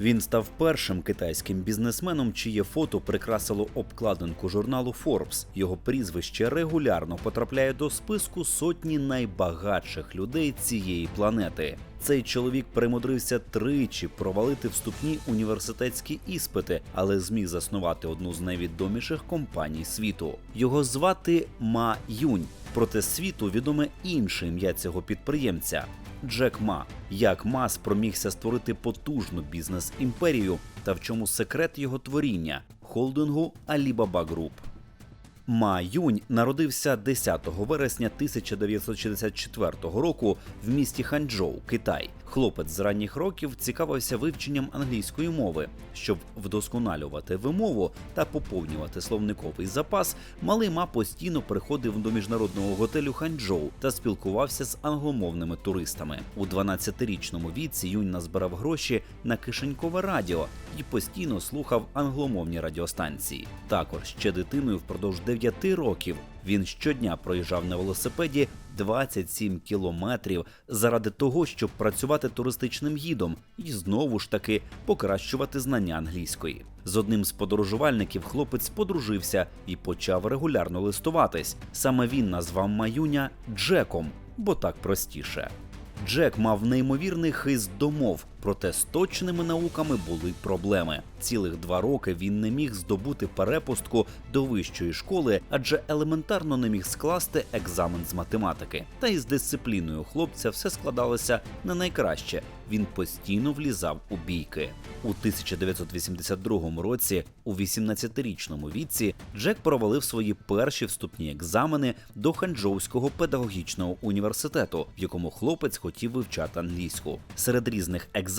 Він став першим китайським бізнесменом, чиє фото прикрасило обкладинку журналу Forbes. Його прізвище регулярно потрапляє до списку сотні найбагатших людей цієї планети. Цей чоловік примудрився тричі провалити вступні університетські іспити, але зміг заснувати одну з найвідоміших компаній світу. Його звати Ма Юнь. Проте світу відоме інше ім'я цього підприємця Джек Ма. Як Ма спромігся створити потужну бізнес-імперію та в чому секрет його творіння холдингу Alibaba Group. Ма Юнь народився 10 вересня 1964 року в місті Ханчжоу, Китай. Хлопець з ранніх років цікавився вивченням англійської мови. Щоб вдосконалювати вимову та поповнювати словниковий запас, малий ма постійно приходив до міжнародного готелю Ханчжоу та спілкувався з англомовними туристами. У 12-річному віці Юнь назбирав гроші на кишенькове радіо і постійно слухав англомовні радіостанції. Також ще дитиною впродовж 9 років він щодня проїжджав на велосипеді 27 кілометрів заради того, щоб працювати туристичним гідом і знову ж таки покращувати знання англійської. З одним з подорожувальників хлопець подружився і почав регулярно листуватись. Саме він назвав Маюня Джеком, бо так простіше. Джек мав неймовірний хист до мов, проте з точними науками були проблеми. Цілих два роки він не міг здобути перепустку до вищої школи, адже елементарно не міг скласти екзамен з математики. Та із дисципліною хлопця все складалося не найкраще. Він постійно влізав у бійки. У 1982 році, у 18-річному віці, Джек провалив свої перші вступні екзамени до Ханчжоуського педагогічного університету, в якому хлопець хотів вивчати англійську. Серед різних екзаменів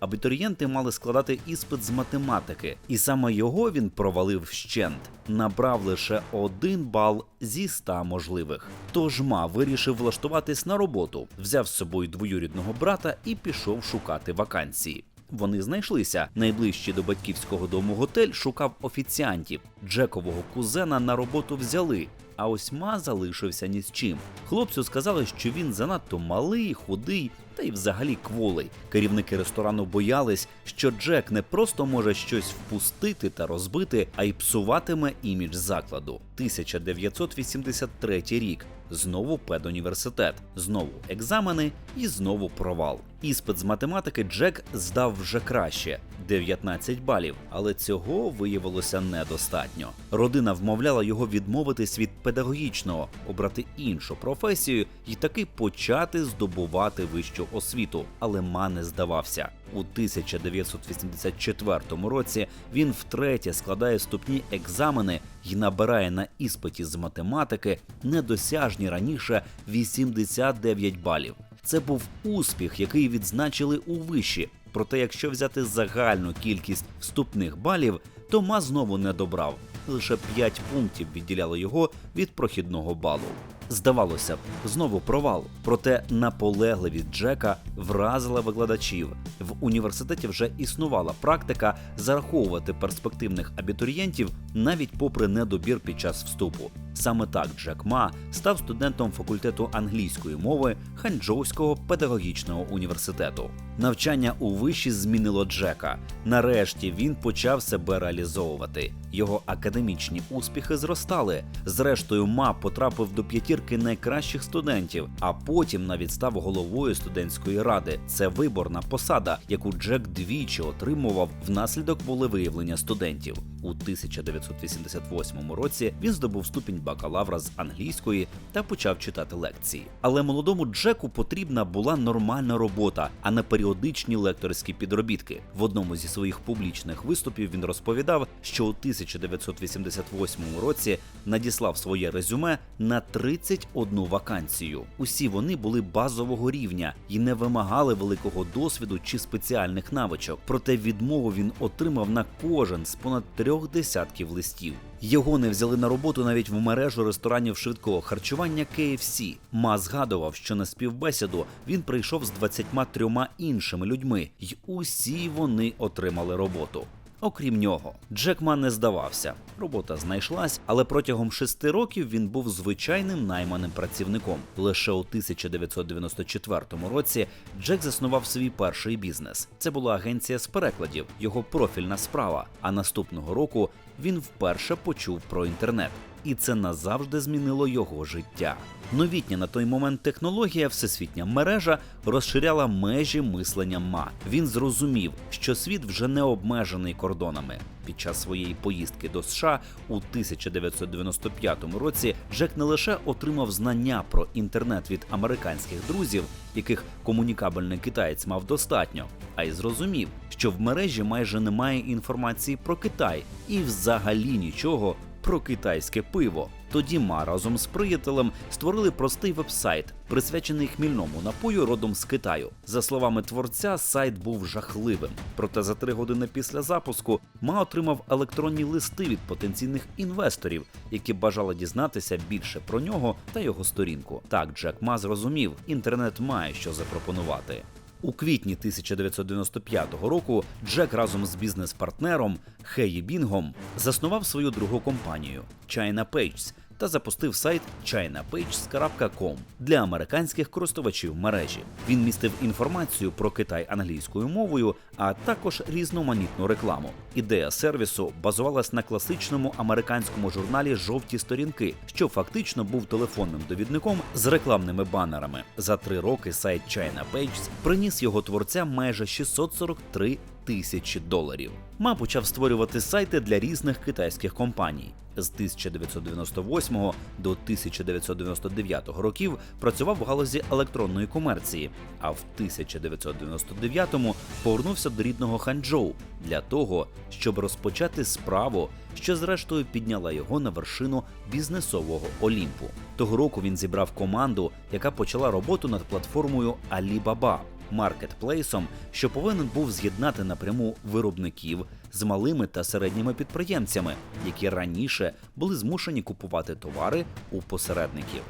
абітурієнти мали складати іспит з математики, і саме його він провалив вщент, набрав лише один бал зі ста можливих. Тож ма вирішив влаштуватись на роботу, взяв з собою двоюрідного брата і пішов шукати вакансії. Вони знайшлися. Найближчий до батьківського дому готель шукав офіціантів. Джекового кузена на роботу взяли. А ось ма залишився ні з чим. Хлопцю сказали, що він занадто малий, худий та й взагалі кволий. Керівники ресторану боялись, що Джек не просто може щось впустити та розбити, а й псуватиме імідж закладу. 1983 рік. Знову педуніверситет, знову екзамени і знову провал. Іспит з математики Джек здав вже краще 19 балів, але цього виявилося недостатньо. Родина вмовляла його відмовитись від педагогічного, обрати іншу професію і таки почати здобувати вищу освіту, але ма не здавався. У 1984 році він втретє складає вступні екзамени і набирає на іспиті з математики недосяжні раніше 89 балів. Це був успіх, який відзначили у виші. Проте, якщо взяти загальну кількість вступних балів, то ма знову не добрав. Лише 5 пунктів відділяли його від прохідного балу. Здавалося б, знову провал. Проте наполегливість Джека вразила викладачів. В університеті вже існувала практика зараховувати перспективних абітурієнтів навіть попри недобір під час вступу. Саме так Джек Ма став студентом факультету англійської мови Ханчжоуського педагогічного університету. Навчання у виші змінило Джека. Нарешті він почав себе реалізовувати. Його академічні успіхи зростали. Зрештою, ма потрапив до п'ятірки найкращих студентів, а потім навіть став головою студентської ради. Це виборна посада, яку Джек двічі отримував внаслідок волевиявлення студентів. У 1988 році він здобув ступінь бакалавра з англійської та почав читати лекції. Але молодому Джеку потрібна була нормальна робота, а не періодичні лекторські підробітки. В одному зі своїх публічних виступів він розповідав, що у 1988 році надіслав своє резюме на 31 вакансію. Усі вони були базового рівня і не вимагали великого досвіду чи спеціальних навичок. Проте відмову він отримав на кожен з понад трьох десятків листів. Його не взяли на роботу навіть в мережу ресторанів швидкого харчування KFC. Ма згадував, що на співбесіду він прийшов з 23 іншими людьми, й усі вони отримали роботу. Окрім нього. Джек Ма не здавався. Робота знайшлась, але протягом шести років він був звичайним найманим працівником. Лише у 1994 році Джек заснував свій перший бізнес. Це була агенція з перекладів, його профільна справа. А наступного року він вперше почув про інтернет. І це назавжди змінило його життя. Новітня на той момент технологія, всесвітня мережа розширяла межі мислення ма. Він зрозумів, що світ вже не обмежений кордонами. Під час своєї поїздки до США у 1995 році Джек не лише отримав знання про інтернет від американських друзів, яких комунікабельний китаєць мав достатньо, а й зрозумів, що в мережі майже немає інформації про Китай і взагалі нічого про китайське пиво. Тоді Ма разом з приятелем створили простий вебсайт, присвячений хмільному напою родом з Китаю. За словами творця, сайт був жахливим. Проте за три години після запуску Ма отримав електронні листи від потенційних інвесторів, які бажали дізнатися більше про нього та його сторінку. Так Джек Ма зрозумів, інтернет має що запропонувати. У квітні 1995 року Джек разом з бізнес-партнером Хеї Бінгом заснував свою другу компанію China Pages та запустив сайт chinapages.com для американських користувачів мережі. Він містив інформацію про Китай англійською мовою, а також різноманітну рекламу. Ідея сервісу базувалась на класичному американському журналі Жовті сторінки, що фактично був телефонним довідником з рекламними банерами. За три роки сайт China Pages приніс його творцям майже 643 тисячі доларів. Ма почав створювати сайти для різних китайських компаній. З 1998 до 1999 років працював в галузі електронної комерції, а в 1999-му повернувся до рідного Ханчжоу для того, щоб розпочати справу, що зрештою підняла його на вершину бізнесового Олімпу. Того року він зібрав команду, яка почала роботу над платформою Alibaba – маркетплейсом, що повинен був з'єднати напряму виробників з малими та середніми підприємцями, які раніше були змушені купувати товари у посередників.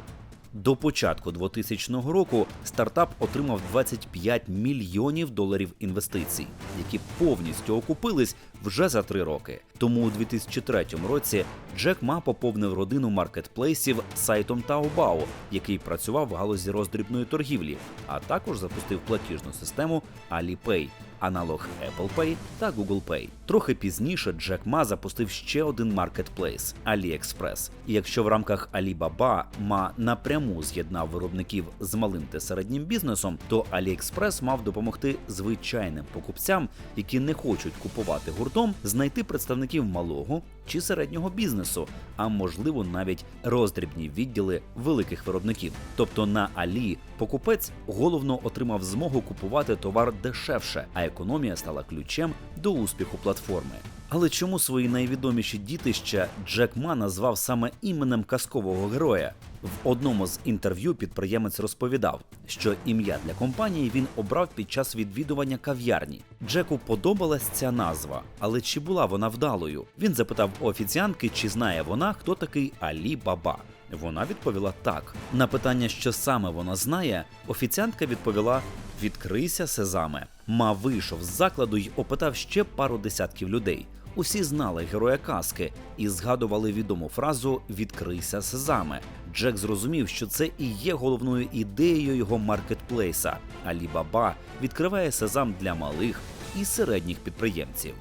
До початку 2000 року стартап отримав 25 мільйонів доларів інвестицій, які повністю окупились вже за три роки. Тому у 2003 році Джек Ма поповнив родину маркетплейсів сайтом Taobao, який працював в галузі роздрібної торгівлі, а також запустив платіжну систему Alipay, аналог Apple Pay та Google Pay. Трохи пізніше Джек Ма запустив ще один маркетплейс AliExpress. І якщо в рамках Alibaba Ма напряму з'єднав виробників з малим та середнім бізнесом, то AliExpress мав допомогти звичайним покупцям, які не хочуть купувати гуртом, знайти представників малого чи середнього бізнесу, а можливо навіть роздрібні відділи великих виробників. Тобто на Алі покупець головно отримав змогу купувати товар дешевше, а економія стала ключем до успіху платформи. Але чому свої найвідоміші дітища Джек Ма назвав саме іменем казкового героя? В одному з інтерв'ю підприємець розповідав, що ім'я для компанії він обрав під час відвідування кав'ярні. Джеку подобалась ця назва, але чи була вона вдалою? Він запитав у офіціантки, чи знає вона, хто такий Алі Баба. Вона відповіла так. На питання, що саме вона знає, офіціантка відповіла: Відкрийся, сезаме. Ма вийшов з закладу й опитав ще пару десятків людей. Усі знали героя казки і згадували відому фразу Відкрийся, сезаме. Джек зрозумів, що це і є головною ідеєю його маркетплейса. Алібаба відкриває сезам для малих і середніх підприємців.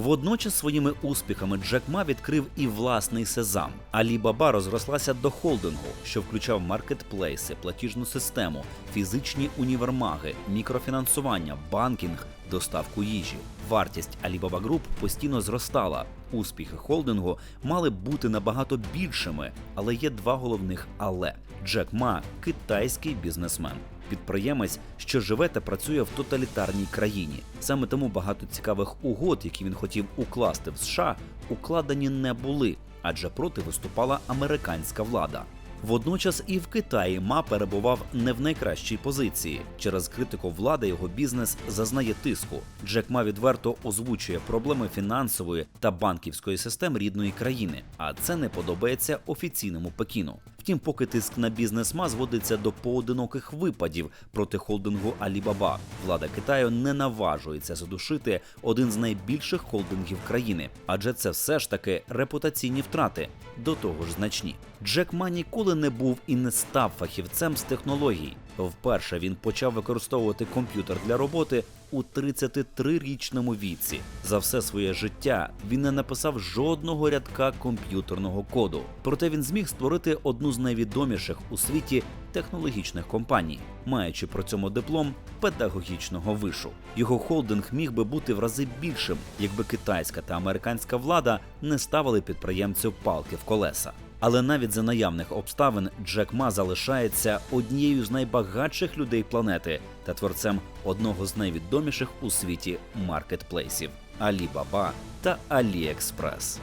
Водночас своїми успіхами Джек Ма відкрив і власний сезам. Alibaba розрослася до холдингу, що включав маркетплейси, платіжну систему, фізичні універмаги, мікрофінансування, банкінг, доставку їжі. Вартість Alibaba Group постійно зростала. Успіхи холдингу мали бути набагато більшими, але є два головних але Джек Ма китайський бізнесмен. Підприємець, що живе та працює в тоталітарній країні. Саме тому багато цікавих угод, які він хотів укласти в США, укладені не були, адже проти виступала американська влада. Водночас і в Китаї ма перебував не в найкращій позиції. Через критику влади його бізнес зазнає тиску. Джек Ма відверто озвучує проблеми фінансової та банківської систем рідної країни, а це не подобається офіційному Пекіну. Втім, поки тиск на бізнесма зводиться до поодиноких випадів проти холдингу Alibaba, влада Китаю не наважується задушити один з найбільших холдингів країни, адже це все ж таки репутаційні втрати, до того ж значні. Джек Ма ніколи не був і не став фахівцем з технологій. Вперше він почав використовувати комп'ютер для роботи у 33-річному віці. За все своє життя він не написав жодного рядка комп'ютерного коду. Проте він зміг створити одну з найвідоміших у світі технологічних компаній, маючи при цьому диплом педагогічного вишу. Його холдинг міг би бути в рази більшим, якби китайська та американська влада не ставили підприємцю палки в колеса. Але навіть за наявних обставин Джек Ма залишається однією з найбагатших людей планети та творцем одного з найвідоміших у світі маркетплейсів Alibaba та AliExpress.